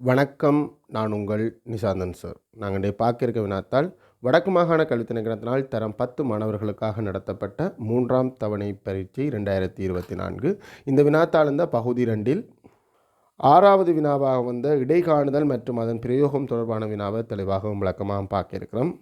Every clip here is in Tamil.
வணக்கம் நான் உங்கள் நிசாந்தன் சார். நாங்கள் இன்றைய பார்க்கிருக்க வினாத்தால் வடக்கு மாகாண கல்வி திணைக்களத்தினால் தரம் பத்து மாணவர்களுக்காக நடத்தப்பட்ட மூன்றாம் தவணை பரீட்சை ரெண்டாயிரத்தி இருபத்தி நான்கு. இந்த வினாத்தாள் இந்த பகுதி ரெண்டில் ஆறாவது வினாவாக வந்த இடைக்காணுதல் மற்றும் அதன் பிரயோகம் தொடர்பான வினாவை தெளிவாகவும் விளக்கமாகவும் பார்க்க இருக்கிறோம்.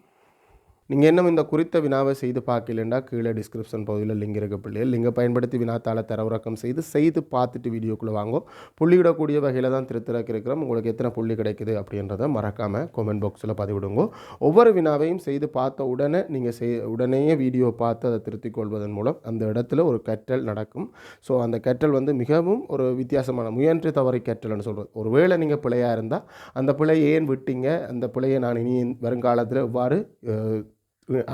நீங்கள் இன்னும் இந்த குறித்த வினாவை செய்து பார்க்கலண்டா கீழே டிஸ்கிரிப்ஷன் பகுதியில் லிங்க் இருக்க பிள்ளைகள் லிங்கை பயன்படுத்தி வினாத்தாள தரவிறக்கம் செய்து செய்து பார்த்துட்டு வீடியோக்குள்ளே வாங்கோ. புள்ளியிடக்கூடிய வகையில் தான் திருத்திறக்க இருக்கிறோம். உங்களுக்கு எத்தனை புள்ளி கிடைக்குது அப்படின்றத மறக்காமல் கமெண்ட் பாக்ஸில் பதிவிடுங்க. ஒவ்வொரு வினாவையும் செய்து பார்த்த உடனே நீங்கள் செய் உடனேயே வீடியோ பார்த்து அதை திருத்திக் கொள்வதன் மூலம் அந்த இடத்துல ஒரு கற்றல் நடக்கும். ஸோ அந்த கற்றல் வந்து மிகவும் ஒரு வித்தியாசமான முயன்று தவறி கற்றல்னு சொல்கிறது ஒருவேளை நீங்கள் பிழையாக இருந்தால் அந்த பிழையை ஏன் விட்டீங்க? அந்த பிழையை நான் இனி வருங்காலத்தில் எவ்வாறு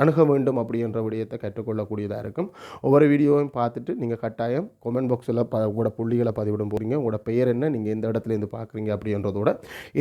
அணுக வேண்டும் அப்படின்ற விடயத்தை கற்றுக்கொள்ளக்கூடியதாக இருக்கும். ஒவ்வொரு வீடியோவையும் பார்த்துட்டு நீங்கள் கட்டாயம் கமெண்ட் பாக்ஸில் ப உங்களோட புள்ளிகளை பதிவிடும் போகிறீங்க உங்களோட பெயர் என்ன நீங்கள் எந்த இடத்துலேருந்து பார்க்குறீங்க அப்படின்றதோட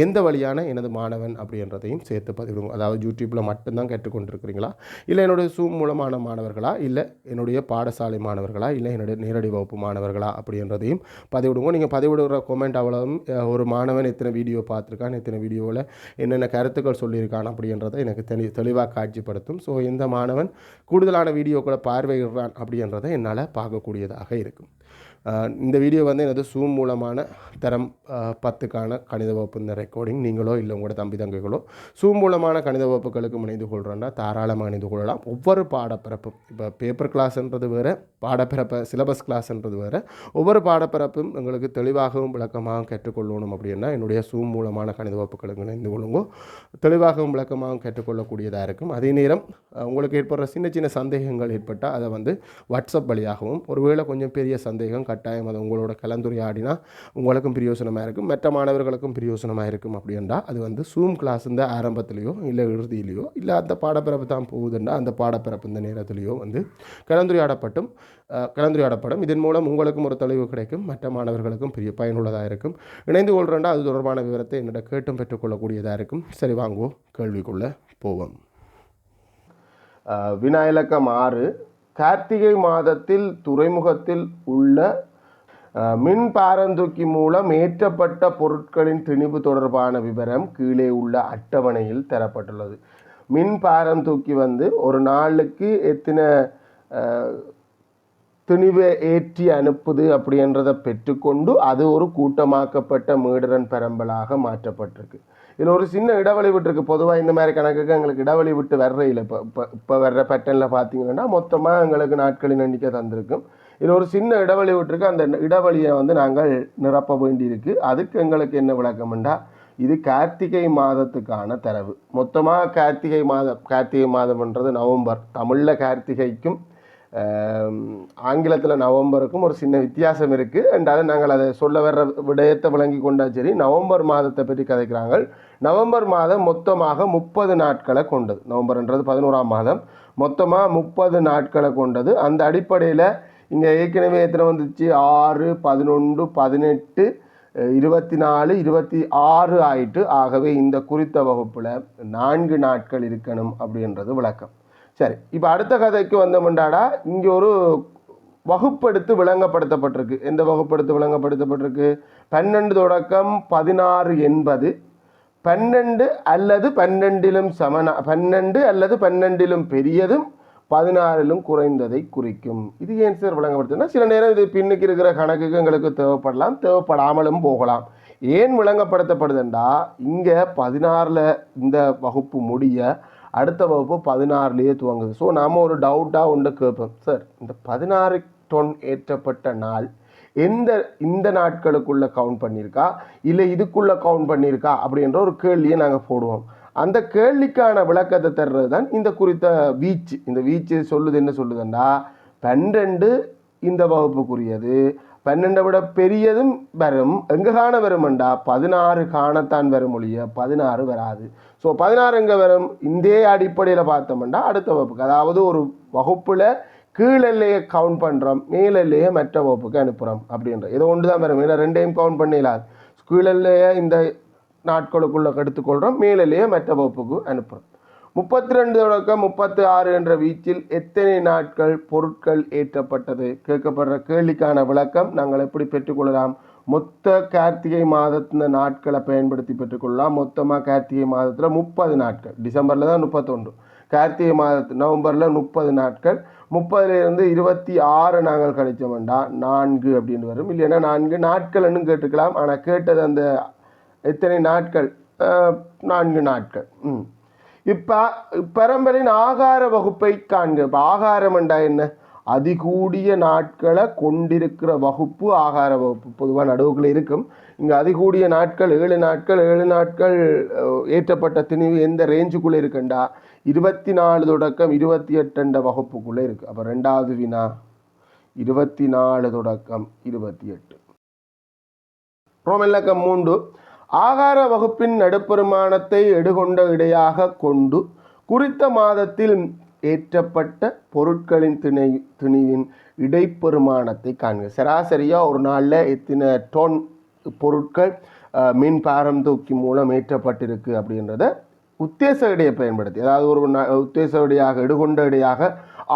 எந்த வழியான எனது மாணவன் அப்படின்றதையும் சேர்த்து பதிவிடுங்க. அதாவது யூடியூப்பில் மட்டும்தான் கற்றுக்கொண்டிருக்கிறீங்களா? இல்லை என்னுடைய சூம் மூலமான மாணவர்களா? இல்லை என்னுடைய பாடசாலை மாணவர்களா? இல்லை என்னுடைய நேரடி வகுப்பு மாணவர்களா? அப்படின்றதையும் பதிவிடுங்க. நீங்கள் பதிவிடுகிற கொமெண்ட் அவ்வளவும் ஒரு மாணவன் எத்தனை வீடியோ பார்த்துருக்கான் எத்தனை வீடியோவில் என்னென்ன கருத்துக்கள் சொல்லியிருக்கான் அப்படின்றத எனக்கு தெளி தெளிவாக காட்சிப்படுத்தும். ஸோ இந்த மாணவன் கூடுதலான வீடியோக்களை பார்வையிடுறான் அப்படின்றத என்னால் பார்க்கக்கூடியதாக இருக்கும். இந்த வீடியோ வந்து எனது சூம் மூலமான தரம் பத்துக்கான கணித வகுப்பு இந்த ரெக்கார்டிங் நீங்களோ இல்லை உங்களோட தம்பி தங்கைகளோ சூம் மூலமான கணித வகுப்புகளுக்கு இணைந்து கொள்கிறோன்னா தாராளமாக இணைந்து கொள்ளலாம். ஒவ்வொரு பாடப்பிறப்பும் இப்போ பேப்பர் கிளாஸ்ன்றது வேறு பாடப்பிறப்பை சிலபஸ் கிளாஸ்ன்றது வேறு ஒவ்வொரு பாடப்பிறப்பும் எங்களுக்கு தெளிவாகவும் விளக்கமாகவும் கற்றுக்கொள்ளணும் அப்படின்னா என்னுடைய சூம் மூலமான கணித வகுப்புகளுக்கு இணைந்து கொள்ளுங்கோ. தெளிவாகவும் விளக்கமாகவும் கற்றுக்கொள்ளக்கூடியதாக இருக்கும். அதே நேரம் உங்களுக்கு ஏற்படுற சின்ன சின்ன சந்தேகங்கள் ஏற்பட்டால் அதை வந்து வாட்ஸ்அப் வழியாகவும் ஒருவேளை கொஞ்சம் பெரிய சந்தேகம் கட்டாயம் அது உங்களோட கலந்துரையாடினா உங்களுக்கும் பிரயோசனமாக இருக்கும் மற்ற மாணவர்களுக்கும் பிரயோசனமாக இருக்கும் அப்படின்றா அது வந்து சூம் கிளாஸ் இந்த ஆரம்பத்திலேயோ இல்லை இறுதியிலையோ இல்லை அந்த பாடப்பிறப்பு தான் போகுதுன்னா அந்த பாடப்பிறப்பு இந்த நேரத்திலேயோ வந்து கலந்துரையாடப்பட்டும் கலந்துரையாடப்படும். இதன் மூலம் உங்களுக்கும் ஒரு தெளிவு கிடைக்கும் மற்ற மாணவர்களுக்கும் பெரிய பயனுள்ளதாக இருக்கும். இணைந்து கொள்கிறேன்டா அது தொடர்பான விவரத்தை என்னிடம் கேட்டும் பெற்றுக்கொள்ளக்கூடியதாக இருக்கும். சரி வாங்குவோம் கேள்விக்குள்ளே போவோம். வினா இலக்கம் ஆறு. கார்த்திகை மாதத்தில் துறைமுகத்தில் உள்ள மின் பாரந்தூக்கி மூலம் ஏற்றப்பட்ட பொருட்களின் திணிவு தொடர்பான விவரம் கீழே உள்ள அட்டவணையில் தரப்பட்டுள்ளது. மின் பாரந்தூக்கி வந்து ஒரு நாளுக்கு எத்தனை திணிவை ஏற்றி அனுப்புது அப்படின்றத பெற்றுக்கொண்டு அது ஒரு கூட்டமாக்கப்பட்ட மீடரன் பரம்பலாக மாற்றப்பட்டிருக்கு. இதில் ஒரு சின்ன இடைவெளி விட்டுருக்கு. பொதுவாக இந்த மாதிரி கணக்குக்கு எங்களுக்கு இடைவெளி விட்டு வர்ற இல்லை இப்போ இப்போ இப்போ வர்ற பேட்டர்னில் பார்த்தீங்கன்னா மொத்தமாக எங்களுக்கு நாட்களின் எண்ணிக்கை தந்திருக்கும். இதில் ஒரு சின்ன இடைவெளி விட்டுருக்கு. அந்த இடைவெளியை வந்து நாங்கள் நிரப்ப வேண்டியிருக்கு. அதுக்கு எங்களுக்கு என்ன விளக்கம்ண்டா இது கார்த்திகை மாதத்துக்கான தரவு. மொத்தமாக கார்த்திகை மாதம் கார்த்திகை மாதம்ன்றது நவம்பர். தமிழில் கார்த்திகைக்கும் ஆங்கிலத்தில் நவம்பருக்கும் ஒரு சின்ன வித்தியாசம் இருக்குது என்றாலும் நாங்கள் அதை சொல்ல வர்ற விடயத்தை விளங்கி கொண்டா சரி நவம்பர் மாதத்தை பற்றி கதைக்கிறாங்க நவம்பர் மாதம் மொத்தமாக முப்பது நாட்களை கொண்டது. நவம்பர்ன்றது பதினோராம் மாதம். மொத்தமாக முப்பது நாட்களை கொண்டது. அந்த அடிப்படையில் இங்கே ஏற்கனவே எத்தனை வந்துச்சு? ஆறு பதினொன்று பதினெட்டு இருபத்தி நாலு இருபத்தி ஆறு ஆயிட்டு ஆகவே இந்த குறித்த வகுப்பில் நான்கு நாட்கள் இருக்கணும் அப்படின்றது விளக்கம். சரி இப்போ அடுத்த கதைக்கு வந்தோம்டாடா இங்கே ஒரு வகுப்படுத்து விளங்கப்படுத்தப்பட்டிருக்கு. எந்த வகுப்படுத்து விளங்கப்படுத்தப்பட்டிருக்கு? பன்னெண்டு தொடக்கம் பதினாறு என்பது. பன்னெண்டு அல்லது பன்னெண்டிலும் சமனா பன்னெண்டு அல்லது பன்னெண்டிலும் பெரியதும் பதினாறிலும் குறைந்ததை குறிக்கும். இது ஏன் சார் விளங்கப்படுத்துனா சில நேரம் இது பின்னுக்கு இருக்கிற கணக்குக்கு எங்களுக்கு தேவைப்படலாம் தேவைப்படாமலும் போகலாம். ஏன் விளங்கப்படுத்தப்படுதுண்டா இங்கே பதினாறில் இந்த வகுப்பு முடிய அடுத்த வகுப்பு பதினாறுலேயே துவங்குது. ஸோ நாம் ஒரு டவுட்டாக ஒன்று கேட்போம். சார் இந்த பதினாறு டொன் ஏற்றப்பட்ட நாள் எந்த இந்த நாட்களுக்குள்ளே கவுண்ட் பண்ணியிருக்கா? இல்லை இதுக்குள்ளே கவுண்ட் பண்ணியிருக்கா? அப்படின்ற ஒரு கேள்வியை நாங்கள் போடுவோம். அந்த கேள்விக்கான விளக்கத்தை தர்றது தான் இந்த குறித்த வீச்சு. இந்த வீச்சு சொல்லுது என்ன சொல்லுதுன்னா பன்னெண்டு இந்த வகுப்புக்குரியது பன்னெண்டை விட பெரியதும் வரும். எங்கே காண வரும்ண்டா? பதினாறு காணத்தான் வரும் ஒழிய பதினாறு வராது. ஸோ பதினாறு எங்கே வரும்? இந்த அடிப்படையில் பார்த்தோம்னா அடுத்த வகுப்புக்கு. அதாவது ஒரு வகுப்பில் கீழெல்லையை கவுண்ட் பண்ணுறோம் மேலெல்லையை மற்ற வகுப்புக்கு அனுப்புகிறோம் அப்படின்ற. இதை ஒன்று தான் வரும். இல்லை ரெண்டையும் கவுண்ட் பண்ணிடலாது. கீழெல்லையை இந்த நாட்களுக்குள்ளே எடுத்துக்கொள்கிறோம் மேலெல்லையை மற்ற வகுப்புக்கு அனுப்புகிறோம் முப்பத்தி ரெண்டு தொடக்கம் முப்பத்தி ஆறு என்ற வீச்சில் எத்தனை நாட்கள் பொருட்கள் ஏற்றப்பட்டது? கேட்கப்படுற கேள்விக்கான விளக்கம் நாங்கள் எப்படி பெற்றுக்கொள்ளலாம்? மொத்த கார்த்திகை மாதத்தின நாட்களை பயன்படுத்தி பெற்றுக்கொள்ளலாம். மொத்தமாக கார்த்திகை மாதத்தில் முப்பது நாட்கள். டிசம்பரில் தான் முப்பத்தொன்று. கார்த்திகை மாதத்து நவம்பரில் முப்பது நாட்கள். முப்பதுலேருந்து இருபத்தி ஆறு நாங்கள் கழித்தோம்டா நான்கு அப்படின்னு வரும். இல்லைன்னா நான்கு நாட்கள்னு கேட்டுக்கலாம். ஆனால் கேட்டது அந்த எத்தனை நாட்கள்? நான்கு நாட்கள். ம். இப்போ பரம்பரின் ஆகார வகுப்பை காண்க. இப்போ ஆகாரம் என்றா என்ன? அதிகூடிய நாட்களை கொண்டிருக்கிற வகுப்பு ஆகார வகுப்பு. பொதுவாக நடுவுகள் இருக்கும். இங்கே அதிகூடிய நாட்கள் ஏழு நாட்கள் ஏழு நாட்கள் ஏற்றப்பட்ட திணிவு எந்த ரேஞ்சுக்குள்ளே இருக்குண்டா? இருபத்தி நாலு தொடக்கம் இருபத்தி எட்டுண்ட வகுப்புக்குள்ளே இருக்குது அப்போ ரெண்டாவது வினா இருபத்தி நாலு தொடக்கம் இருபத்தி எட்டு. ரோமல்லக்கம் மூன்று. ஆகார வகுப்பின் நடுப்பெருமானத்தை எடுகொண்ட இடையாக கொண்டு குறித்த மாதத்தில் ஏற்றப்பட்ட பொருட்களின் திணை திணிவின் இடைப்பெருமானத்தை காண்க. சராசரியாக ஒரு நாளில் எத்தனை டோன் பொருட்கள் மின் பாரம் தூக்கி மூலம் ஏற்றப்பட்டிருக்கு அப்படின்றத உத்தேச இடையை பயன்படுத்தி. அதாவது ஒரு உத்தேச இடையாக எடுகொண்ட இடையாக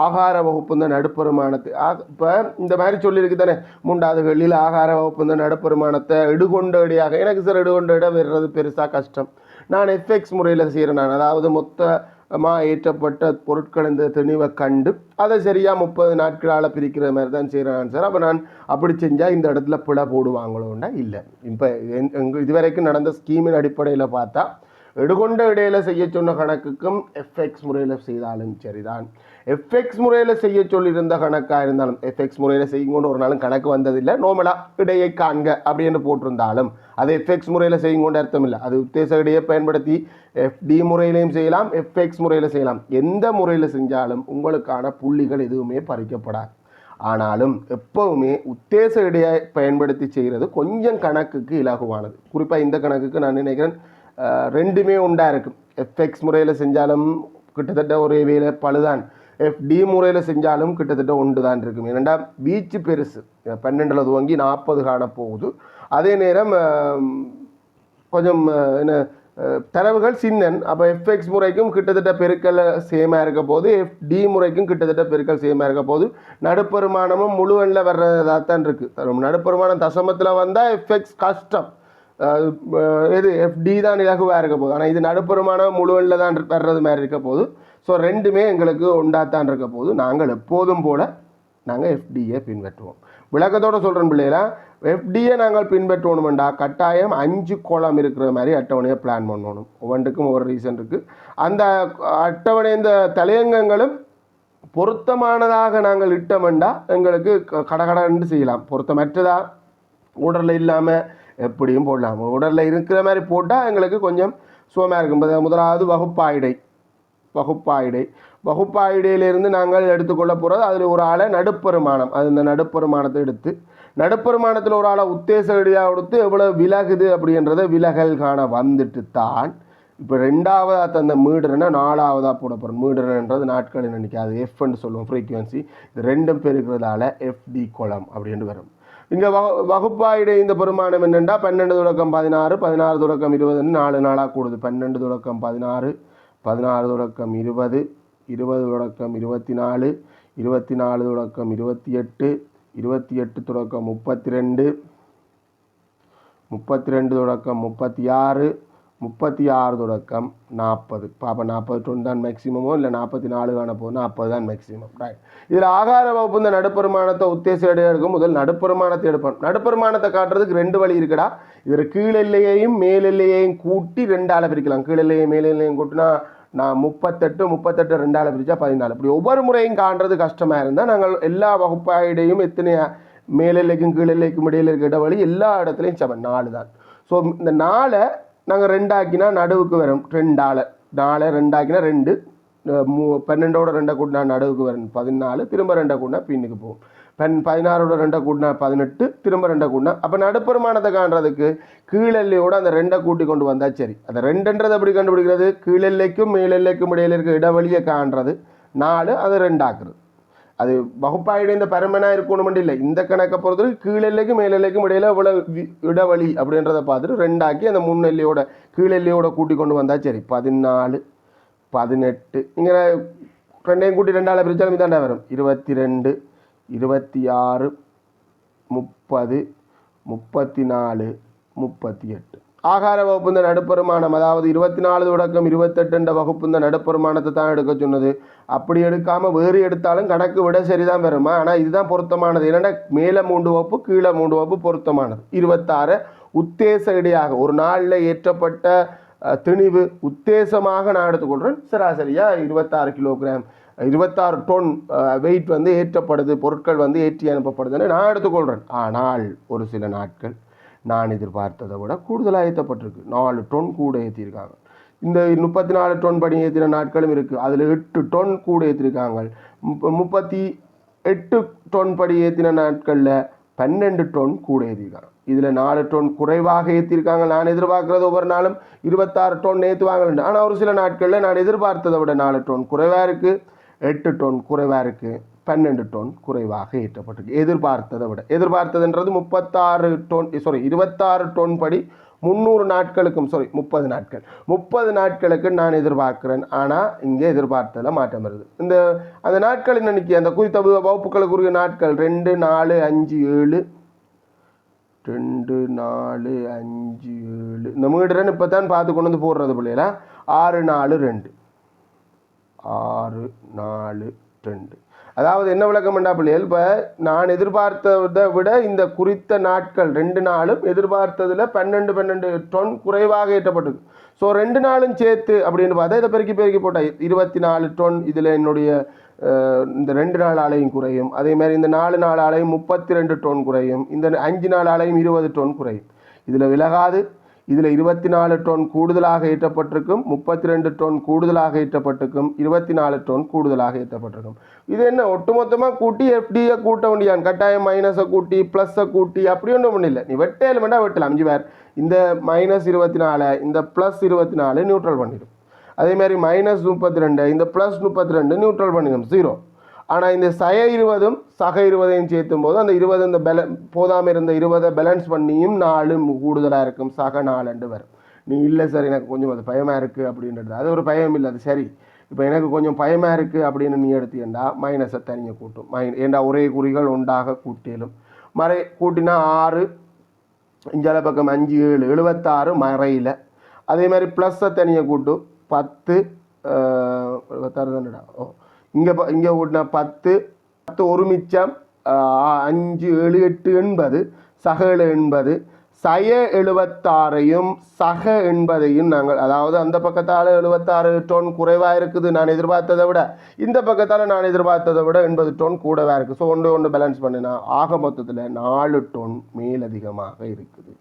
ஆகார வகுப்பு இந்த நடுப்பெருமானத்தை. இப்போ இந்த மாதிரி சொல்லியிருக்கு தானே. மூன்றாவது ஆகார வகுப்பு இந்த நடுப்பெருமானத்தை எடுகொண்ட இடையாக எனக்கு சார் எடுகொண்ட இடம் வர்றது பெருசாக கஷ்டம். நான் எஃப்எக்ஸ் முறையில் செய்கிறேன் நான். அதாவது மொத்தமாக ஏற்றப்பட்ட பொருட்கள் இந்த திணிவை கண்டு அதை சரியாக முப்பது நாட்களால் பிரிக்கிற மாதிரி தான் செய்கிறேன் சார் அப்போ நான் அப்படி செஞ்சால் இந்த இடத்துல பிழை போடுவாங்களோன்னா இல்லை. இப்போ எங்கள் இதுவரைக்கும் நடந்த ஸ்கீமின் அடிப்படையில் பார்த்தா எடுகொண்ட இடையில செய்ய சொன்ன கணக்குக்கும் எஃப்எக்ஸ் முறையில் செய்தாலும் சரிதான். எஃப்எக்ஸ் முறையில் செய்ய சொல்லியிருந்த கணக்காக இருந்தாலும் எஃப்எக்ஸ் முறையில் செய்யுங்கொண்டு ஒரு நாளும் கணக்கு வந்ததில்லை. நோமலாக இடையை காண்க அப்படின்னு போட்டிருந்தாலும் அது எஃப்எக்ஸ் முறையில் செய்யுங்கொண்டு அர்த்தம் இல்லை. அது உத்தேச இடையை பயன்படுத்தி எஃப்டி முறையிலையும் செய்யலாம் எஃப்எக்ஸ் முறையில் செய்யலாம். எந்த முறையில் செஞ்சாலும் உங்களுக்கான புள்ளிகள் எதுவுமே பறிக்கப்படாது. ஆனாலும் எப்பவுமே உத்தேச இடையை பயன்படுத்தி செய்கிறது கொஞ்சம் கணக்குக்கு இலகுவானது. குறிப்பாக இந்த கணக்குக்கு நான் நினைக்கிறேன் ரெண்டுமே உண்டாக இருக்கும். எஃப்எக்ஸ் முறையில் செஞ்சாலும் கிட்டத்தட்ட ஒரே வேலை பழுதான். எஃப்டி முறையில் செஞ்சாலும் கிட்டத்தட்ட ஒன்று தான் இருக்கும். ஏனெண்டா பீச்சு பெருசு. பன்னெண்டில் துவங்கி நாற்பது காண போகுது. அதே நேரம் கொஞ்சம் என்ன தரவுகள் சின்னன். அப்போ எஃப்எக்ஸ் முறைக்கும் கிட்டத்தட்ட பெருக்கல் சேமாக இருக்க போது எஃப்டி முறைக்கும் கிட்டத்தட்ட பெருக்கல் சேமாக இருக்க போது நடுப்பெருமானமும் முழு எண்ணில் வர்றதா தான் இருக்குது நடுப்பெருமானம் தசமத்தில் வந்தால் எஃப்எக்ஸ் கஷ்டம். இது எஃப்டி தான் இலகுவாக இருக்க போகுது. ஆனால் இது நடுப்பெருமானம் முழு எண்ணில் தான் வர்றது மாதிரி இருக்க போது ஸோ ரெண்டுமே எங்களுக்கு உண்டாத்தான் இருக்க போது நாங்கள் எப்போதும் போல் நாங்கள் எஃப்டியை பின்பற்றுவோம். விளக்கத்தோடு சொல்கிறேன் பிள்ளைகளா எஃப்டியை நாங்கள் பின்பற்றணுமெண்டா கட்டாயம் அஞ்சு கோலம் இருக்கிற மாதிரி அட்டவணையை பிளான் பண்ணணும். ஒவ்வொன்றுக்கும் ஒவ்வொரு ரீசன் இருக்குது அந்த அட்டவணை இந்த தலையங்கங்களும் பொருத்தமானதாக நாங்கள் இட்டமெண்டா எங்களுக்கு க- கடகடன்னு செய்யலாம். பொருத்தமற்றதா? உடலில் இல்லாமல் எப்படியும் போடலாம். உடலில் இருக்கிற மாதிரி போட்டால் எங்களுக்கு கொஞ்சம் சுகமாக இருக்கும். முதலாவது வகுப்பாயிடை. வகுப்பாயிடை. வகுப்பாயிடையிலிருந்து நாங்கள் எடுத்துக்கொள்ள போகிறது அதில் ஒரு ஆளை நடுப்பெருமானம். அது இந்த நடுப்பெருமானத்தை எடுத்து நடுப்பெருமானத்தில் ஒரு ஆளை உத்தேச இடையாக கொடுத்து எவ்வளோ விலகுது அப்படின்றத விலகல் காண வந்துட்டு தான் இப்போ ரெண்டாவதாக தந்த மீடர்னா நாலாவதாக போட போகிறோம் மீடர்ன்றது நாட்கள் நினைக்காது எஃப்னு சொல்லுவோம் ஃப்ரீக்குவன்சி இது ரெண்டும் பெருக்கிறதால எஃப்டி குளம் அப்படின்ட்டு வரும். இங்கே வகு வகுப்பாயிட இந்த பெருமானம் என்னென்னா பன்னெண்டு தொடக்கம் பதினாறு பதினாறு தொடக்கம் இருபதுன்னு நாலு நாளாக கூடுது. பன்னெண்டு தொடக்கம் பதினாறு பதினாறு தொடக்கம் இருபது இருபது தொடக்கம் இருபத்தி நாலு இருபத்தி நாலு தொடக்கம் இருபத்தி எட்டு இருபத்தி எட்டு தொடக்கம் முப்பத்தி ரெண்டு முப்பத்தி ரெண்டு தொடக்கம் முப்பத்தி ஆறு முப்பத்தி ஆறு தொடக்கம் நாற்பது. பாப்பா நாற்பது டொன் தான் மேக்ஸிமமோ இல்லை நாற்பத்தி நாலு காண போதும் நாற்பது தான் மேக்ஸிமம் ரைட் இதில் ஆகார வகுப்பு இந்த நடுப்பெருமானத்தை உத்தேச எடுக்கும். முதல் நடுப்பெருமானத்தை எடுப்போம். நடுப்பெருமானத்தை காட்டுறதுக்கு ரெண்டு வழி இருக்குடா. இதில் கீழெல்லையையும் மேலெல்லையையும் கூட்டி ரெண்டால் பிரிக்கலாம். கீழெல்லையும் மேலெல்லையும் கூட்டினா நான் முப்பத்தெட்டு முப்பத்தெட்டு ரெண்டால பிரித்தா பதினாலு. இப்படி ஒவ்வொரு முறையும் காண்றது கஷ்டமாக இருந்தால் நாங்கள் எல்லா வகுப்பாயிடையும் எத்தனை மேலெல்லைக்கும் கீழெல்லைக்கும் இடையில இருக்க இடைவெளி எல்லா இடத்துலையும் சமன் நாலு தான். ஸோ இந்த நாளை நாங்கள் ரெண்டாக்கினா நடுவுக்கு வரும் ரெண்டால. நாளை ரெண்டாக்கினா ரெண்டு மூ பன்னெண்டோட ரெண்டை கூட்டினா நடுவுக்கு வரும் பதினாலு. திரும்ப ரெண்டை கூட்டினா பின்னுக்கு போகும். பன் பதினாறோட ரெண்டை கூட்டினா பதினெட்டு திரும்ப ரெண்டை கூட்டினா அப்போ நடுப்பெருமானத்தை காண்றதுக்கு கீழெல்லையோடு அந்த ரெண்டை கூட்டி கொண்டு வந்தால் சரி. அந்த ரெண்டுன்றது எப்படி கண்டுபிடிக்கிறது? கீழெல்லைக்கும் மேலெல்லைக்கும் இடையில இருக்க இடைவெளியை காண்றது. நாலு அது ரெண்டாக்குறது. அது வகுப்பாயிட இந்த பரமனா இருக்கணுமெண்டு இல்லை. இந்த கணக்கை பொறுத்தவரை கீழெல்லைக்கும் மேலெல்லைக்கும் இடையில இவ்வளோ வி- இடைவெளி அப்படின்றத பார்த்துட்டு ரெண்டாக்கி அந்த முன்னெல்லையோட கீழெல்லையோட கூட்டி கொண்டு வந்தால் சரி. பதினாலு பதினெட்டு இங்கே ரெண்டையும் கூட்டி ரெண்டாளை பிரித்தாலும் இதாண்டா வரும். இருபத்தி ரெண்டு இருபத்தி ஆறு முப்பது முப்பத்தி நாலு முப்பத்தி எட்டு ஆகார வகுப்பு இந்த நடுப்பெருமானம் அதாவது இருபத்தி நாலு தொடக்கம் இருபத்தெட்டுன்ற வகுப்பு இந்த நடுப்பெருமானத்தை தான் எடுக்க சொன்னது. அப்படி எடுக்காமல் வேறு எடுத்தாலும் கணக்கு விட சரிதான் வருமா ஆனால் இதுதான் பொருத்தமானது. என்னென்னா மேலே மூன்று வகுப்பு கீழே மூன்று வகுப்பு பொருத்தமானது. இருபத்தாறு உத்தேச இடையாக. ஒரு நாளில் ஏற்றப்பட்ட திணிவு உத்தேசமாக நான் எடுத்துக்கொள்கிறேன் சராசரியாக இருபத்தாறு கிலோகிராம். இருபத்தாறு டோன் வெயிட் வந்து ஏற்றப்படுது பொருட்கள் வந்து ஏற்றி அனுப்பப்படுதுன்னு நான் எடுத்துக்கொள்கிறேன் ஆனால் ஒரு சில நாட்கள் நான் எதிர்பார்த்ததை விட கூடுதலாக ஏற்றப்பட்டிருக்கு. நாலு டொன் கூட ஏற்றிருக்காங்க. இந்த முப்பத்தி நாலு டொன் படி ஏற்றின நாட்களும் இருக்குது அதில் எட்டு டொன் கூட ஏற்றிருக்காங்க. முப்பத்தி எட்டு டொன் படி ஏற்றின நாட்களில் பன்னெண்டு டொன் கூட ஏற்றிருக்காங்க. இதில் நாலு டொன் குறைவாக ஏற்றிருக்காங்க. நான் எதிர்பார்க்குறது ஒவ்வொரு நாளும் இருபத்தாறு டொன் ஏற்றுவாங்க. ஆனால் ஒரு சில நாட்களில் நான் எதிர்பார்த்ததை விட நாலு டொன் குறைவாக இருக்குது எட்டு டோன் குறைவாக இருக்குது பன்னெண்டு டோன் குறைவாக ஏற்றப்பட்டிருக்கு. எதிர்பார்த்ததை விட. எதிர்பார்த்ததுன்றது முப்பத்தாறு டோன் சாரி இருபத்தாறு டோன் படி முந்நூறு நாட்களுக்கும் சாரி முப்பது நாட்கள். முப்பது நாட்களுக்கு நான் எதிர்பார்க்கிறேன். ஆனால் இங்கே எதிர்பார்த்ததில் மாற்றம் வருது. இந்த அந்த நாட்கள் இன்னைக்கு அந்த குறித்த வகுப்புகளுக்குரிய நாட்கள் ரெண்டு நாலு அஞ்சு ஏழு. ரெண்டு நாலு அஞ்சு ஏழு. இந்த மீடுறன் இப்போ தான் பார்த்து கொண்டு வந்து போடுறது பிள்ளைகளா? ஆறு நாலு ரெண்டு. ஆறு நாலு ரெண்டு. அதாவது என்ன விளக்கம் பண்ணா பிள்ளைகள் இப்போ நான் எதிர்பார்த்ததை விட இந்த குறித்த நாட்கள் ரெண்டு நாளும் எதிர்பார்த்ததில் பன்னெண்டு பன்னெண்டு டொன் குறைவாக ஏற்றப்பட்டது ஸோ ரெண்டு நாளும் சேர்த்து அப்படின்னு பார்த்தா இதை பெருக்கி பெருக்கி போட்டால் இருபத்தி நாலு டொன் இதில் என்னுடைய இந்த ரெண்டு நாள் ஆலையும் குறையும். அதே மாதிரி இந்த நாலு நாள் ஆலையும் முப்பத்தி ரெண்டு டொன் குறையும். இந்த அஞ்சு நாள் ஆலையும் இருபது டொன் குறையும். இதில் விலகாது. இதில் இருபத்தி நாலு டொன் கூடுதலாக ஏற்றப்பட்டிருக்கும் முப்பத்தி ரெண்டு டோன் கூடுதலாக ஏற்றப்பட்டிருக்கும் இருபத்தி நாலு டோன் கூடுதலாக ஏற்றப்பட்டிருக்கும். இது என்ன ஒட்டுமொத்தமாக கூட்டி எஃப்டியை கூட்ட வேண்டியான். கட்டாயம் மைனஸை கூட்டி ப்ளஸ்ஸை கூட்டி அப்படி ஒன்றும் ஒன்றும் இல்லை. நீ வெட்ட எலிமெண்ட்டாக வெட்டலாம் அஞ்சு பேர். இந்த மைனஸ் இருபத்தி நாலு இந்த ப்ளஸ் இருபத்தி நாலு நியூட்ரல் பண்ணிடும். அதே மாதிரி மைனஸ் முப்பத்தி ரெண்டு இந்த ப்ளஸ் முப்பத்தி ரெண்டு நியூட்ரல் பண்ணிடும் ஜீரோ ஆனால் இந்த சய இருபதும் சக இருபதையும் சேர்த்தும் போது அந்த இருபது இந்த பெல போதாமல் இருந்த இருபதை பேலன்ஸ் பண்ணியும் நாலு கூடுதலாக இருக்கும். சக நாலுண்டு வரும். நீ இல்லை சார் எனக்கு கொஞ்சம் அது பயமாக இருக்குது அப்படின்றது. அது ஒரு பயம் இல்லை அது சரி. இப்போ எனக்கு கொஞ்சம் பயமாக இருக்குது அப்படின்னு நீ எடுத்தீங்கன்னா மைனஸை தனியாக கூட்டும். மை ஏண்டா ஒரே குறிகள் ஒன்றாக கூட்டிலும். மறை கூட்டினா ஆறு இஞ்சால பக்கம் அஞ்சு ஏழு எழுபத்தாறு மறையில். அதே மாதிரி ப்ளஸ்ஸை தனியாக கூட்டும் பத்து எழுபத்தாறு தானடா? ஓ. இங்கே இங்கே கூட்டினா பத்து பத்து ஒரு மிச்சம் அஞ்சு ஏழு எட்டு எண்பது சக எழு எண்பது சய எழுபத்தாறையும் சக எண்பதையும் நாங்கள் அதாவது அந்த பக்கத்தால் எழுபத்தாறு டோன் குறைவாக இருக்குது நான் எதிர்பார்த்ததை விட இந்த பக்கத்தால் நான் எதிர்பார்த்ததை விட எண்பது டோன் கூடவாக இருக்குது ஸோ ஒன்று ஒன்று பேலன்ஸ் பண்ணினா ஆக மொத்தத்தில் நாலு டோன் மேலதிகமாக இருக்குது.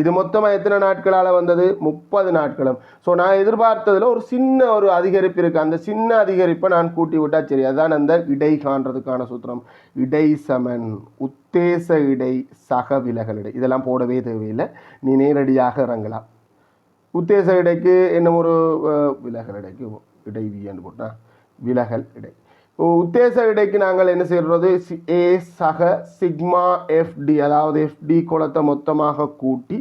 இது மொத்தமாக எத்தனை நாட்களால் வந்தது? முப்பது நாட்களும். ஸோ நான் எதிர்பார்த்ததில் ஒரு சின்ன ஒரு அதிகரிப்பு இருக்குது அந்த சின்ன அதிகரிப்பை நான் கூட்டி விட்டால் சரி அதான் அந்த இடை காண்றதுக்கான சூத்திரம். இடை சமன் உத்தேச இடை சக விலகல் இடை. இதெல்லாம் போடவே தேவையில்லை. நீ நேரடியாக இறங்கலாம். உத்தேச இடைக்கு என்ன ஒரு விலகல் இடைக்கு இடைவியன்னு போட்டால் விலகல் இடை. உத்தேச இடைக்கு நாங்கள் என்ன செய்கிறது ஏ சக சிக்மா எஃப்டி அதாவது எஃப்டி குளத்தை மொத்தமாக கூட்டி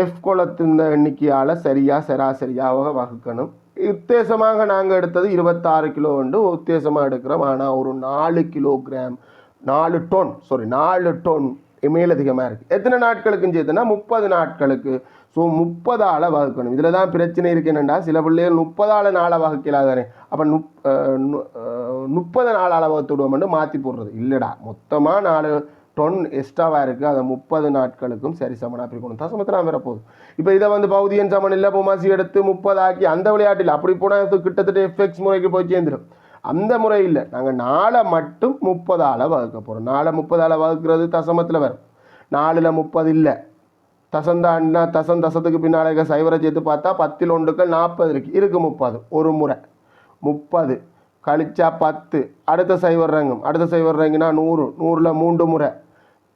எஃப் குளத்தின் எண்ணிக்கையால் சரியாக சராசரியாக வகுக்கணும். உத்தேசமாக நாங்கள் எடுத்தது இருபத்தாறு கிலோ வந்து உத்தேசமாக எடுக்கிறோம். ஆனால் ஒரு நாலு கிலோகிராம் நாலு டோன் சாரி நாலு டோன் மேலதிகமாக இருக்குது எத்தனை நாட்களுக்குன்னு சேர்த்துனா முப்பது நாட்களுக்கு. ஸோ முப்பதால் வகுக்கணும். இதில் தான் பிரச்சனை இருக்கு என்னென்னா சில பிள்ளைகள் முப்பதால் நாளாக வகுக்கலாதானே? அப்போ நுப் நு- முப்பது நாளால் வகுத்துடுவோம்னு மாற்றி போடுறது. இல்லைடா. மொத்தமாக நாலு டொன் எக்ஸ்ட்ராவாக இருக்குது அதை முப்பது நாட்களுக்கும் சரி சமனாக பிரிக்கணும். தசமத்தில் நான் வரப்போகுது இப்போ இதை வந்து பௌதியன் சமன் இல்லை பொமாசி எடுத்து முப்பதாக்கி அந்த விளையாட்டில் அப்படி போனால் கிட்டத்தட்ட எஃப்எக்ஸ் முறைக்கு போய் சேர்ந்துடும் அந்த முறை இல்லை. நாங்கள் நாளை மட்டும் முப்பதால் வகுக்க போகிறோம் நாளை முப்பதால் வகுக்கிறது தசமத்தில் வரும். நாலில் முப்பது இல்லை. தசந்தான்னா தசம் தசத்துக்கு பின்னால் இருக்க சைவரை சேர்த்து பார்த்தா பத்தில் ஒன்றுக்கள் நாற்பது இருக்குது இருக்குது முப்பது. ஒரு முறை. முப்பது. கழிச்சா பத்து. அடுத்த சைவர் ரங்கம். அடுத்த சைவர் ரங்கினா நூறு. நூறில் மூன்று முறை.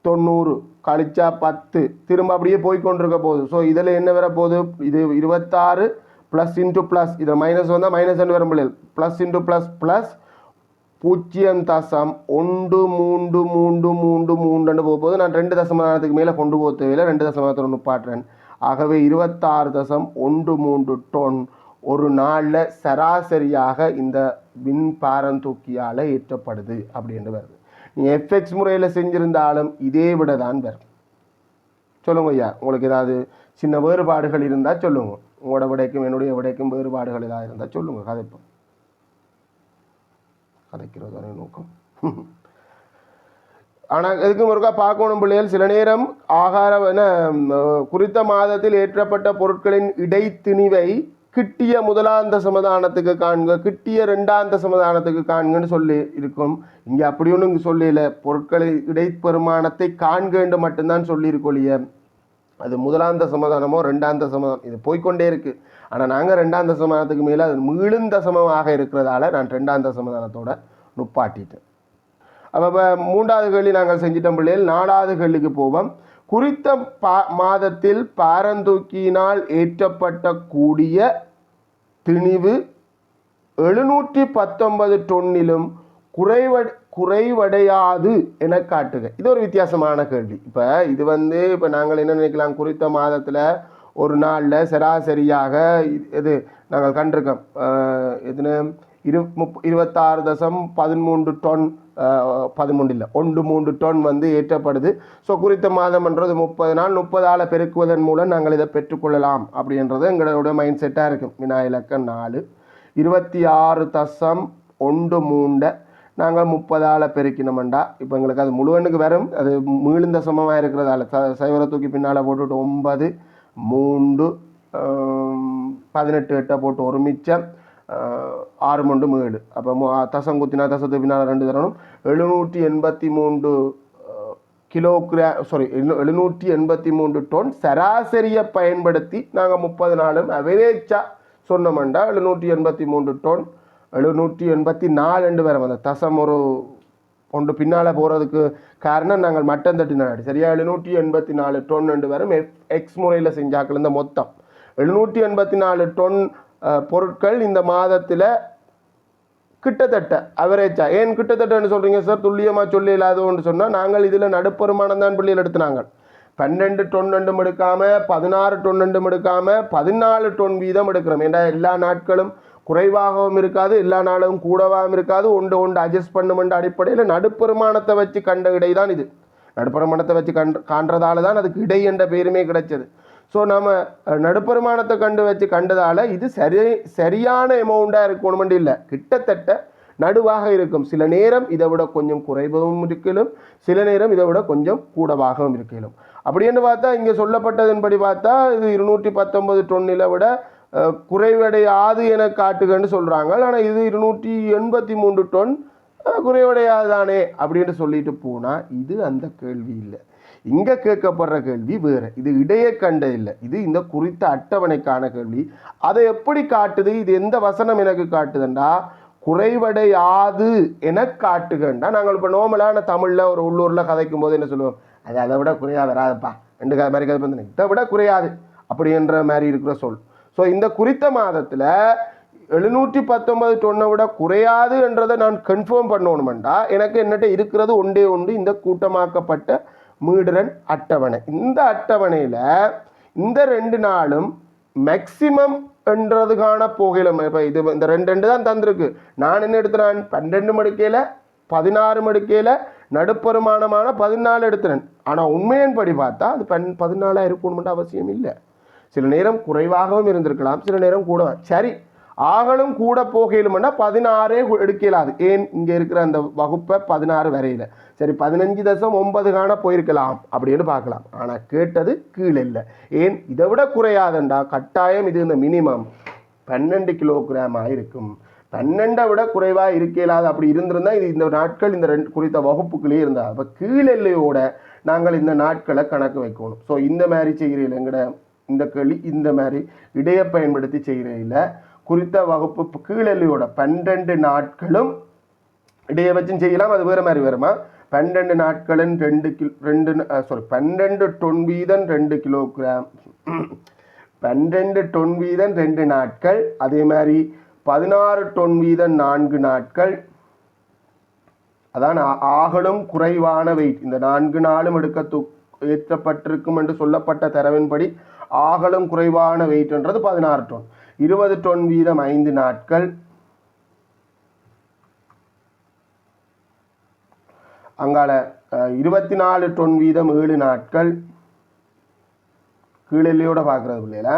தொண்ணூறு. கழிச்சா பத்து. திரும்ப அப்படியே போய் கொண்டிருக்க போகுது. ஸோ இதில் என்ன வர போகுது இது இருபத்தாறு ப்ளஸ் இன்ட்டு ப்ளஸ் இதில் மைனஸ் வந்தால் மைனஸ் வர முடியாது ப்ளஸ் இன்ட்டு ப்ளஸ் ப்ளஸ் பூஜ்ஜியம் தசம் ஒன்று மூன்று மூன்று மூன்று மூன்று ரெண்டு போகும்போது நான் ரெண்டு தசமானத்துக்கு மேலே கொண்டு போக தேவையில்லை. ரெண்டு தசமானத்தை பாட்டுறேன். ஆகவே இருபத்தாறு தசம் ஒன்று மூன்று டொன். ஒரு நாளில் சராசரியாக இந்த விண் பாரந்தூக்கியால் ஏற்றப்படுது அப்படின்னு வருது. நீ எஃப்எக்ஸ் முறையில் செஞ்சிருந்தாலும் இதே விட தான் வரும். சொல்லுங்க ஐயா உங்களுக்கு ஏதாவது சின்ன வேறுபாடுகள் இருந்தால் சொல்லுங்கள் உங்களோட விடைக்கும் என்னுடைய விடைக்கும் வேறுபாடுகள் ஏதாவது இருந்தால் சொல்லுங்கள் கதைப்போம். கதைக்கிறது தானே நோக்கம். ஆனால் எதுக்கும் ஒருக்கா பார்க்கணும் பிள்ளைகள்? சில நேரம் ஆகார குறித்த மாதத்தில் ஏற்றப்பட்ட பொருட்களின் இடைத்திணிவை கிட்டிய முதலாந்த சமதானத்துக்கு காண்க கிட்டிய ரெண்டாந்த சமதானத்துக்கு காண்கன்னு சொல்லி இருக்கும். இங்கே அப்படி ஒன்றும் இங்கே சொல்லல பொருட்களை இடைப்பெருமானத்தை காண்கன்னு மட்டும்தான் சொல்லியிருக்கொழிய அது முதலாந்த சமாதானமோ ரெண்டாந்த சமாதானம். இது போய்க்கொண்டே இருக்குது ஆனால் நாங்கள் ரெண்டாந்த சமாதானத்துக்கு மேலே அது மீளுந்த சமமாக இருக்கிறதால நான் ரெண்டாந்த சமாதானத்தோட நுப்பாட்டிட்டேன். அப்போ இப்போ மூன்றாவது கேள்வி நாங்கள் செஞ்சிட்டோம் பிள்ளைகள். நாலாவது கேள்விக்கு போவோம். குறித்த பா மாதத்தில் பாரந்தூக்கியினால் ஏற்றப்பட்ட கூடிய திணிவு எழுநூற்றி பத்தொன்பது டொன்னிலும் குறைவ குறைவடையாது என காட்டுக. இது ஒரு வித்தியாசமான கேள்வி. இப்போ இது வந்து இப்போ நாங்கள் என்ன நினைக்கலாம்? குறித்த மாதத்தில் ஒரு நாளில் சராசரியாக இது- நாங்கள் கண்டிருக்கோம். எதுன்னு? இரு முப் இருபத்தாறு தசம் பதிமூன்று டொன் பதிமூன்று இல்லை ஒன்று மூன்று டொன் வந்து ஏற்றப்படுது. ஸோ குறித்த மாதம்ன்றது முப்பது நாள். முப்பதால் பெருக்குவதன் மூலம் நாங்கள் இதை பெற்றுக்கொள்ளலாம் அப்படின்றது எங்களோட மைண்ட் செட்டாக இருக்கும் வினா இலக்கம் நாலு. இருபத்தி ஆறு தசம் ஒன்று மூண்டை நாங்கள் முப்பதால் பெருக்கினோம்டா. இப்போ எங்களுக்கு அது முழுவனுக்கு வரும். அது மீழ்ந்த சமமாக இருக்கிறதால. ச சைவரை தூக்கி பின்னால் போட்டுவிட்டு ஒன்பது மூன்று பதினெட்டு எட்டை போட்டு ஒரு மிச்சம் ஆறு மூன்று மேடு. அப்போ மு தசம் குத்தினா தசத்துக்கு பின்னால் ரெண்டு தரணும். எழுநூற்றி எண்பத்தி மூன்று கிலோகிரா சாரி எழுநூற்றி எண்பத்தி மூன்று டோன் சராசரியை பயன்படுத்தி நாங்கள் முப்பது நாளும் அவரேஜாக சொன்னோம்டா. எழுநூற்றி எண்பத்தி மூன்று டோன் எழுநூற்றி எண்பத்தி நாலு ரெண்டு வரும். அந்த தசம் ஒரு ஒன்று பின்னால் போகிறதுக்கு காரணம் நாங்கள் மட்டம் தட்டினாடி சரியா? எழுநூற்றி எண்பத்தி நாலு டொன் ரெண்டு வரும். எஃப் எக்ஸ் முறையில் செஞ்சாக்கள் இந்த மொத்தம். எழுநூற்றி எண்பத்தி நாலு டொன் பொருட்கள் இந்த மாதத்தில் கிட்டத்தட்ட அவரேஜா ஏன் கிட்டத்தட்டன்னு சொல்கிறீங்க சார் துல்லியமாக சொல்லி இல்லாதோன்னு சொன்னால் நாங்கள் இதில் நடுப்பெருமானம் தான் பிள்ளைகள் எடுத்துனாங்க. பன்னெண்டு டொன் ரெண்டும் எடுக்காமல் பதினாறு டொன் ரெண்டும் எடுக்காமல் பதினாலு டொன் வீதம் எடுக்கிறோம். ஏன்னா எல்லா நாட்களும் குறைவாகவும் இருக்காது எல்லா நாளும் கூடவாகவும் இருக்காது. ஒன்று ஒன்று அட்ஜஸ்ட் பண்ணுமென்ற அடிப்படையில் நடுப்பெருமானத்தை வச்சு கண்ட இடை தான் இது. நடுப்பெருமானத்தை வச்சு கண் காண்றதால தான் அதுக்கு இடை என்ற பெயருமே கிடைச்சது. ஸோ நம்ம நடுப்பெருமானத்தை கண்டு வச்சு கண்டதால் இது சரி சரியான எமௌண்ட்டாக இருக்கணுமெண்டு இல்லை. கிட்டத்தட்ட நடுவாக இருக்கும். சில நேரம் இதை விட கொஞ்சம் குறைவும் இருக்கலாம் சில நேரம் இதை விட கொஞ்சம் கூடவாகவும் இருக்கலாம். அப்படின்னு பார்த்தா இங்கே சொல்லப்பட்டதன்படி பார்த்தா இது இருநூற்றி பத்தொன்பது டொன்னில் விட குறைவடையாது என காட்டுகன்னு சொல்கிறாங்க ஆனால் இது இருநூற்றி எண்பத்தி மூன்று டொன் குறைவடையாதானே அப்படின்ட்டு சொல்லிட்டு போனால் இது அந்த கேள்வி இல்லை. இங்கே கேட்கப்படுற கேள்வி வேறு. இது இடையே கண்ட இல்லை. இது இந்த குறித்த அட்டவணைக்கான கேள்வி. அதை எப்படி காட்டுது? இது எந்த வசனம் எனக்கு காட்டுதுண்டா? குறைவடையாது என காட்டுகண்டா. நாங்கள் இப்போ நோமலான தமிழில் ஒரு உள்ளூரில் கதைக்கும் போது என்ன சொல்லுவோம்? அது அதை விட குறையா வராதுப்பா. ரெண்டு கதை மாதிரி கதை வந்து இதை விட குறையாது அப்படின்ற மாதிரி இருக்கிற சொல். ஸோ இந்த குறித்த மாதத்தில் எழுநூற்றி பத்தொன்பது டொன்னை விட குறையாது என்றதை நான் கன்ஃபார்ம் பண்ணணுமெண்டா எனக்கு என்னட்ட இருக்கிறது ஒன்றே ஒன்று இந்த கூட்டமாக்கப்பட்ட மீடுரன் அட்டவணை. இந்த அட்டவணையில் இந்த ரெண்டு நாளும் மேக்சிமம் என்றதுக்கான போகல இப்போ இது இந்த ரெண்டு ரெண்டு தான் தந்திருக்கு. நான் என்ன எடுத்துனேன் பன்னெண்டு மடுக்கையில் பதினாறு மடுக்கையில் நடுப்பெருமானமான பதினாலு எடுத்துனேன் ஆனால் உண்மையின்படி பார்த்தா அது பன் பதினாலாக இருக்கணும்னு அவசியம் இல்லை. சில நேரம் குறைவாகவும் இருந்திருக்கலாம் சில நேரம் கூட சரி ஆகலும் கூட போகையிலும்னா பதினாறே எடுக்கலாது. ஏன்? இங்கே இருக்கிற அந்த வகுப்பை பதினாறு வரையில. சரி பதினஞ்சு தசம் ஒன்பது காண போயிருக்கலாம் அப்படின்னு பார்க்கலாம். ஆனால் கேட்டது கீழே இல்லை. ஏன்? இதை விட குறையாதுண்டா? கட்டாயம் இது இந்த மினிமம் பன்னெண்டு கிலோகிராமாக இருக்கும் பன்னெண்டை விட குறைவாக இருக்கலாது அப்படி இருந்திருந்தால் இது இந்த நாட்கள் இந்த ரெண்டு குறித்த வகுப்புகளே இருந்தால் அப்போ கீழெல்லையோட நாங்கள் இந்த நாட்களை கணக்கு வைக்கணும். ஸோ இந்த மாதிரி செய்கிறீர்கள் எங்கட இந்த கேள்வி இந்த மாதிரி இடையை பயன்படுத்தி செய்கிறதில் குறித்த வகுப்பு கீழெல்லையோட பன்னெண்டு நாட்களும் இடையை வச்சும் செய்யலாம். அது வேறு மாதிரி வருமா பன்னெண்டு நாட்களின் ரெண்டு கிலோ ரெண்டு சாரி பன்னெண்டு டொன் வீதம் ரெண்டு கிலோகிராம் பன்னெண்டு டொன் வீதம் ரெண்டு நாட்கள். அதே மாதிரி பதினாறு டொன் வீதம் நான்கு நாட்கள். அதான் ஆகலும் குறைவான வெயிட் இந்த நான்கு நாளும் எடுக்க து ஏற்றப்பட்டிருக்கும் என்று சொல்லப்பட்ட தரவின்படி ஆகலும் குறைவான வெயிட்ன்றது பதினாறு டொன் இருபது டொன் வீதம் ஐந்து நாட்கள். அங்கால இருபத்தி நாலு டொன் வீதம் ஏழு நாட்கள். கீழெல்லையோட பார்க்குறது பிள்ளைகளா.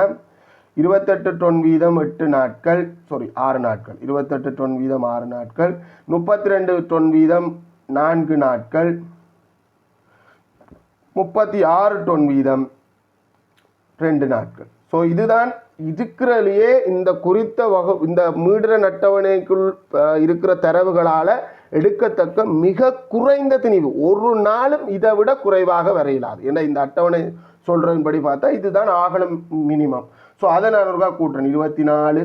இருபத்தெட்டு டொன் வீதம் எட்டு நாட்கள். சாரி ஆறு நாட்கள். இருபத்தெட்டு டொன் வீதம் ஆறு நாட்கள். முப்பத்தி ரெண்டு டொன் வீதம் நான்கு நாட்கள். முப்பத்தி ஆறு டொன் வீதம் ரெண்டு நாட்கள். ஸோ இதுதான் இருக்கிறதுலையே இந்த குறித்த வகு இந்த மீடுற நட்டவணைக்குள் இருக்கிற தரவுகளால் எடுக்கத்தக்க மிக குறைந்த திணிவு. ஒரு நாளும் இதை விட குறைவாக வரையலாது. ஏன்னா இந்த அட்டவணை சொல்கிறதுபடி பார்த்தா இதுதான் ஆகலம் மினிமம் ஸோ அதை நான் ஒருக்கா கூட்டுறேன். இருபத்தி நாலு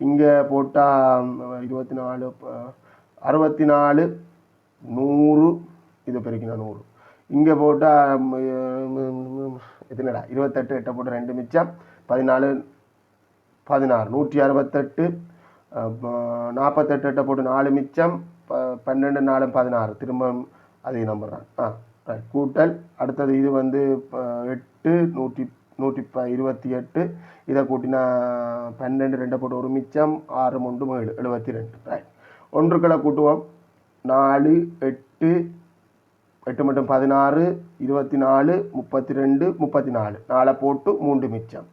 இங்கே போட்டால் இருபத்தி நாலு ப- அறுபத்தி நாலு நூறு இதை பெருக்கினா நூறு. இங்கே போட்டால் எத்தனைடா இருபத்தெட்டு எட்டை போட்டு ரெண்டு மிச்சம் பதினாலு பதினாறு நூற்றி அறுபத்தெட்டு நாற்பத்தெட்டு எட்டை போட்டு நாலு மிச்சம் ப பன்னெண்டு நாலு பதினாறு. திரும்ப அதே நம்பர் தான். ஆ ரைட் கூட்டல் அடுத்தது இது வந்து ப- எட்டு நூற்றி நூற்றி ப இருபத்தி எட்டு. இதை கூட்டினா பன்னெண்டு ரெண்டை போட்டு ஒரு மிச்சம் ஆறு மூன்று ஏழு எழுபத்தி ரெண்டு. ரைட் ஒன்றுக்களை கூட்டுவோம். நாலு எட்டு எட்டு மட்டும் பதினாறு இருபத்தி நாலு முப்பத்தி ரெண்டு முப்பத்தி நாலு நாலை போட்டு மூன்று மிச்சம்.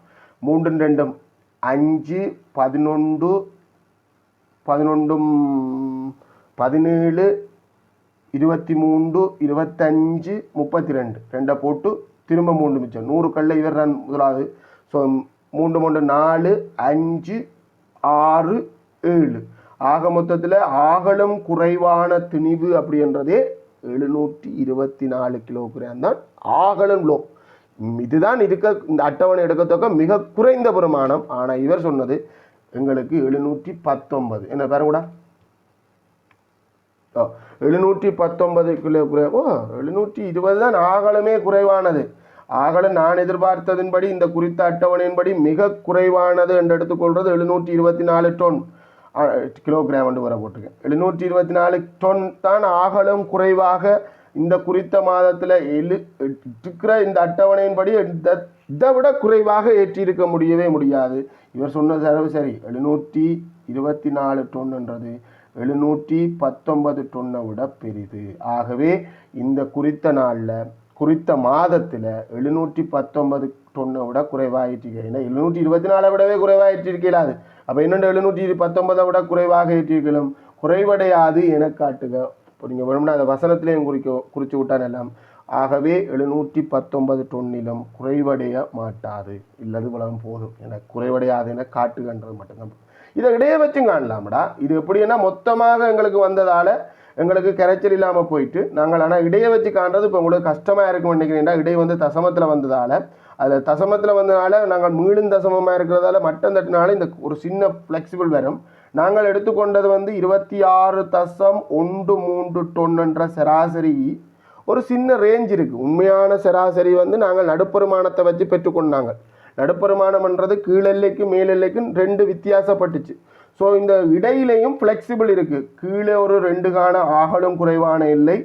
மூன்று ரெண்டும் அஞ்சு பதினொன்று பதினொன்றும் பதினேழு இருபத்தி மூன்று இருபத்தஞ்சு முப்பத்தி ரெண்டு ரெண்டை போட்டு திரும்ப மூன்று மிச்சம். நூறு கல்ல இவர் ரன் முதலாவது. ஸோ மூன்று மூன்று நாலு அஞ்சு ஆறு ஏழு. ஆக மொத்தத்தில் ஆகலும் குறைவான திணிவு அப்படின்றதே எழுநூற்றி இருபத்தி நாலு கிலோகிராம் தான் ஆகலும் லோ. இதுதான் இருக்க இந்த அட்டவணை எடுக்கத்தக்க மிக குறைந்த பிரமாணம் ஆனால் இவர் சொன்னது எங்களுக்கு எழுநூற்றி பத்தொன்பது. என்ன பாருங்கடா. ஓ எழுநூற்றி பத்தொன்பது கிலோ ஓ எழுநூற்றி இருபது தான் ஆகலமே குறைவானது. ஆகலம் நான் எதிர்பார்த்ததின்படி இந்த குறித்த அட்டவணையின்படி மிக குறைவானது என்று எடுத்துக்கொள்வது எழுநூற்றி இருபத்தி நாலு டொன். கிலோகிராம் என்று வர போட்டிருக்கேன். எழுநூற்றி இருபத்தி நாலு டொன் தான் ஆகலம் குறைவாக இந்த குறித்த மாதத்தில் எழு இருக்கிற இந்த அட்டவணையின்படி இந்த இதை விட குறைவாக ஏற்றியிருக்க முடியவே முடியாது. இவர் சொன்ன தரவு சரி. எழுநூற்றி இருபத்தி நாலு டொன்னுன்றது எழுநூற்றி பத்தொன்பது டொன்னை விட பெரிது. ஆகவே இந்த குறித்த நாளில் குறித்த மாதத்தில் எழுநூற்றி பத்தொன்பது டொன்னை விட குறைவாயிட்டிருக்க ஏன்னா எழுநூற்றி இருபத்தி நாலை விடவே குறைவாயிட்டிருக்கலாது அப்போ இன்னொன்று எழுநூற்றி பத்தொன்பதை விட குறைவாக ஏற்றிருக்கலாம். குறைவடையாது என காட்டுக. இப்போ நீங்கள் வேணும்னா அந்த வசனத்திலையும் குறிக்க குறித்து விட்டான் எல்லாம். ஆகவே எழுநூற்றி பத்தொன்பது டொன்னிலும் குறைவடைய மாட்டாது. இல்லது உலகம் போதும் என குறைவடையாது என காட்டுகன்றது மட்டும்தான். இதை இடையே வச்சும் காணலாம்டா. இது எப்படின்னா மொத்தமாக எங்களுக்கு வந்ததால் எங்களுக்கு கரைச்சல் இல்லாமல் போயிட்டு நாங்கள் ஆனால் இடையே வச்சு காண்றது இப்போ உங்களுக்கு கஷ்டமாக இருக்கும் நினைக்கிறீங்கன்னா இடை வந்து தசமத்தில் வந்ததால் அதில் தசமத்தில் வந்தனால நாங்கள் மீளும் தசமமாக இருக்கிறதால மட்டம் தட்டினால இந்த ஒரு சின்ன ஃப்ளெக்சிபிள் வரும் நாங்கள் எடுத்துக்கொண்டது வந்து இருபத்தி ஆறு தசம் ஒன்று மூன்று டொன்னுன்ற சராசரி. ஒரு சின்ன ரேஞ்ச் இருக்குது உண்மையான சராசரி வந்து நாங்கள் நடுப்பெருமானத்தை வச்சு பெற்றுக்கொண்டாங்க நடுப்பெருமானம்ன்றது கீழெல்லைக்கும் மேலெல்லைக்கும் ரெண்டு வித்தியாசப்பட்டுச்சு. ஸோ இந்த இடையிலையும் ஃப்ளெக்சிபிள் இருக்குது கீழே ஒரு ரெண்டு காண ஆகலும் குறைவான இல்லை.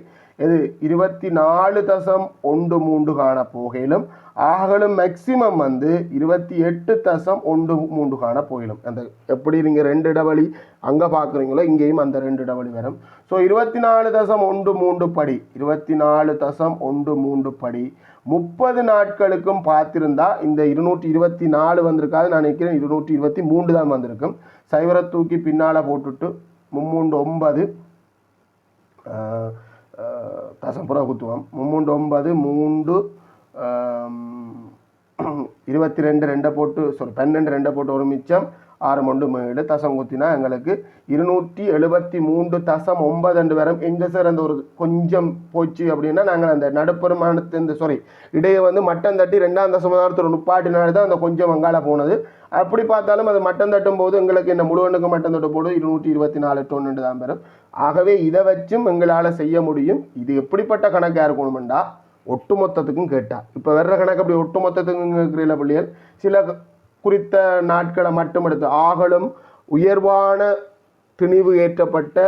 இது இருபத்தி நாலு தசம் ஒன்று மூன்று காண போகையிலும் ஆகலும் மேக்சிமம் வந்து இருபத்தி எட்டு தசம் ஒன்று மூன்று காண போயிடும் அந்த எப்படி நீங்கள் ரெண்டு இடவழி அங்கே பார்க்குறீங்களோ இங்கேயும் அந்த ரெண்டு இடவழி வரும். ஸோ இருபத்தி நாலு தசம் ஒன்று மூன்று படி இருபத்தி நாலு தசம் ஒன்று மூன்று படி முப்பது நாட்களுக்கும் பார்த்திருந்தா இந்த இருநூற்றி இருபத்தி நாலு வந்திருக்காது. நான் நினைக்கிறேன் இருநூற்றி இருபத்தி மூன்று தான் வந்திருக்கும். சைவரை தூக்கி பின்னால் போட்டுட்டு மும்மூண்டு ஒன்பது தசம் புற குத்துவோம். மும்மூண்டு ஒன்பது மூன்று இருபத்தி ரெண்டு ரெண்டை போட்டு சாரி பன்னெண்டு ரெண்டை போட்டு ஒரு மிச்சம். ஆறு மொண்டு மேடு தசம் குத்தினா எங்களுக்கு இருநூற்றி எழுபத்தி மூன்று தசம் ஒன்பது ரெண்டு வரும். எங்கே சார் அந்த ஒரு கொஞ்சம் போச்சு அப்படின்னா நாங்கள் அந்த நடுப்பெருமானத்து இந்த சாரி இடையே வந்து மட்டம் தட்டி ரெண்டாம் தசமதாரத்தோட நுப்பாட்டினால தான் அந்த கொஞ்சம் வங்காள போனது. அப்படி பார்த்தாலும் அது மட்டம் தட்டும் போது எங்களுக்கு என்ன முழுவனுக்கு மட்டம் தட்டும் போது இருநூற்றி இருபத்தி நாலு டொன்னு தான் வரும். ஆகவே இதை வச்சும் எங்களால் செய்ய முடியும். இது எப்படிப்பட்ட கணக்காக இருக்கணுமெண்டா? ஒட்டுமொத்தத்துக்கும் கேட்டா. இப்போ வர்ற கணக்கு அப்படி ஒட்டுமொத்தத்துக்கும் கேட்குறீங்களா பிள்ளைகள்? சில குறித்த நாட்களை மட்டும் எடுத்து ஆகலும் உயர்வான திணிவு ஏற்றப்பட்ட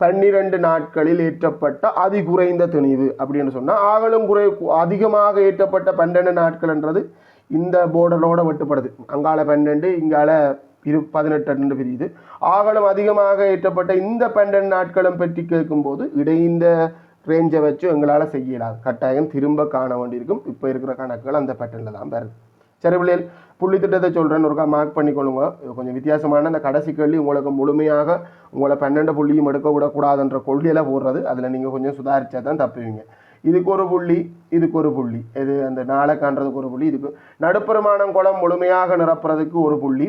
பன்னிரண்டு நாட்களில் ஏற்றப்பட்ட அதி குறைந்த திணிவு அப்படின்னு சொன்னால் ஆகலும் குறை அதிகமாக ஏற்றப்பட்ட பன்னெண்டு நாட்கள்ன்றது இந்த போர்டரோட வெட்டுப்படுது. அங்கால பன்னெண்டு இங்கால இரு பதினெட்டு ரெண்டு பிரியுது. ஆகலும் அதிகமாக ஏற்றப்பட்ட இந்த பன்னெண்டு நாட்களும் பற்றி கேட்கும்போது இடைந்த ரேஞ்சை வச்சு எங்களால் செய்யலாம். கட்டாயம் திரும்ப காண வேண்டியிருக்கும். இப்போ இருக்கிற கணக்குகள் அந்த பேட்டர்னில் தான் வருது. சரி பிள்ளைகள் புள்ளி திட்டத்தை சொல்கிறேன்னு ஒருக்கா மார்க் பண்ணிக்கொள்ளுங்க. கொஞ்சம் வித்தியாசமான அந்த கடைசி கேள்வி. உங்களுக்கு முழுமையாக உங்களை பன்னெண்டு புள்ளியும் எடுக்க விடக்கூடாதுன்ற கொள்கையில் போடுறது. அதில் நீங்கள் கொஞ்சம் சுதாரித்தா தான் தப்புவீங்க. இதுக்கு ஒரு புள்ளி இதுக்கு ஒரு புள்ளி. இது அந்த நாளை காண்றதுக்கு ஒரு புள்ளி. இதுக்கு நடுப்பெருமானம் குளம் முழுமையாக நிரப்புறதுக்கு ஒரு புள்ளி.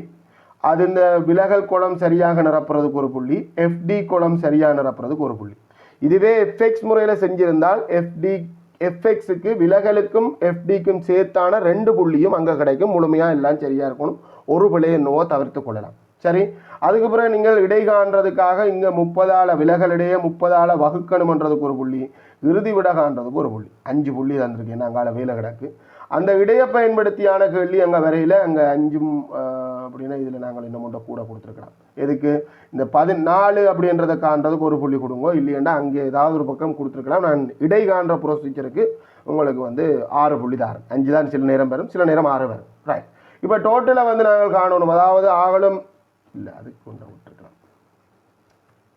அது இந்த விலகல் குளம் சரியாக நிரப்புறதுக்கு ஒரு புள்ளி. எஃப்டி குளம் சரியாக நிரப்புறதுக்கு ஒரு புள்ளி. இதுவே எஃப்எக்ஸ் முறையில் செஞ்சிருந்தால் எஃப்டி எஃப்எக்ஸுக்கு விலகலுக்கும் எஃப்டிக்கும் சேர்த்தான ரெண்டு புள்ளியும் அங்கே கிடைக்கும். முழுமையாக எல்லாம் சரியாக இருக்கணும். ஒரு பிள்ளையை என்னவோ தவிர்த்து கொள்ளலாம். சரி? அதுக்கு பிறகு நீங்கள் இடை காண்றதுக்காக இங்கே முப்பதால் விலகலிடையே முப்பதால் வகுக்கணுமன்றதுக்கு ஒரு புள்ளி இறுதி விட காண்றதுக்கு ஒரு புள்ளி. அஞ்சு புள்ளி தந்திருக்கேன் நாங்கள் வேலை கிடக்கு. அந்த இடையை பயன்படுத்தியான கேள்வி அங்கே வரையில் அங்கே அஞ்சும் அப்படின்னா இதில் நாங்கள் இன்னும் மட்டும் கூட கொடுத்துருக்கலாம் எதுக்கு? இந்த பதினாலு அப்படின்றத காண்றதுக்கு ஒரு புள்ளி கொடுங்க இல்லையாண்டா அங்கே ஏதாவது ஒரு பக்கம் கொடுத்துருக்கலாம். நான் இடை காண்ற ப்ரொசீஜருக்கு உங்களுக்கு வந்து ஆறு புள்ளி தாரேன் அஞ்சு தான் சில நேரம் வரும் சில நேரம் ஆறு வரும். ரைட் இப்போ டோட்டலாக வந்து நாங்கள் காணணும். அதாவது ஆகலும் இல்லை அதுக்கு கொஞ்சம் விட்டுருக்கலாம்.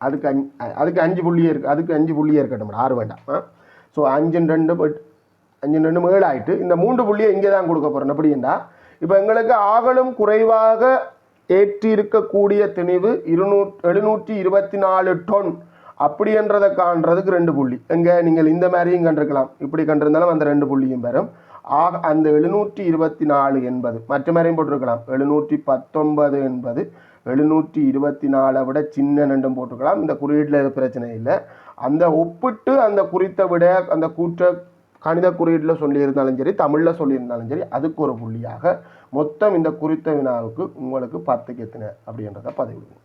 அதுக்கு அஞ்சு அதுக்கு அஞ்சு புள்ளியே இருக்கு அதுக்கு அஞ்சு புள்ளியே இருக்கட்டும் ஆறு வேண்டாம். ஸோ அஞ்சு ரெண்டு பட் அஞ்சு ரெண்டு மேலாயிட்டு ஆயிட்டு இந்த மூன்று புள்ளியை இங்கே தான் கொடுக்க போகிறோம் எப்படின்னா இப்போ எங்களுக்கு ஆகலும் குறைவாக ஏற்றி இருக்கக்கூடிய திணிவு இருநூற் எழுநூற்றி இருபத்தி நாலு டொன் அப்படின்றதை காண்றதுக்கு ரெண்டு புள்ளி. எங்கே நீங்கள் இந்த மாதிரியும் கண்டிருக்கலாம். இப்படி கண்டிருந்தாலும் அந்த ரெண்டு புள்ளியும் பெறும். ஆக அந்த எழுநூற்றி இருபத்தி நாலு என்பது மற்ற மாதிரியும் போட்டிருக்கலாம். எழுநூற்றி பத்தொன்பது என்பது எழுநூற்றி இருபத்தி நாலை விட சின்ன ரெண்டும் போட்டுக்கலாம். இந்த குறியீட்டில் இது பிரச்சனை இல்லை. அந்த ஒப்பிட்டு அந்த குறித்த விட அந்த கூற்ற கணித குறியீட்டில் சொல்லியிருந்தாலும் சரி தமிழில் சொல்லியிருந்தாலும் சரி அதுக்கு ஒரு புள்ளியாக மொத்தம் இந்த குறித்த வினாவுக்கு உங்களுக்கு பத்துக்கு எத்தனை அப்படின்றத பதிவிடுவோம்.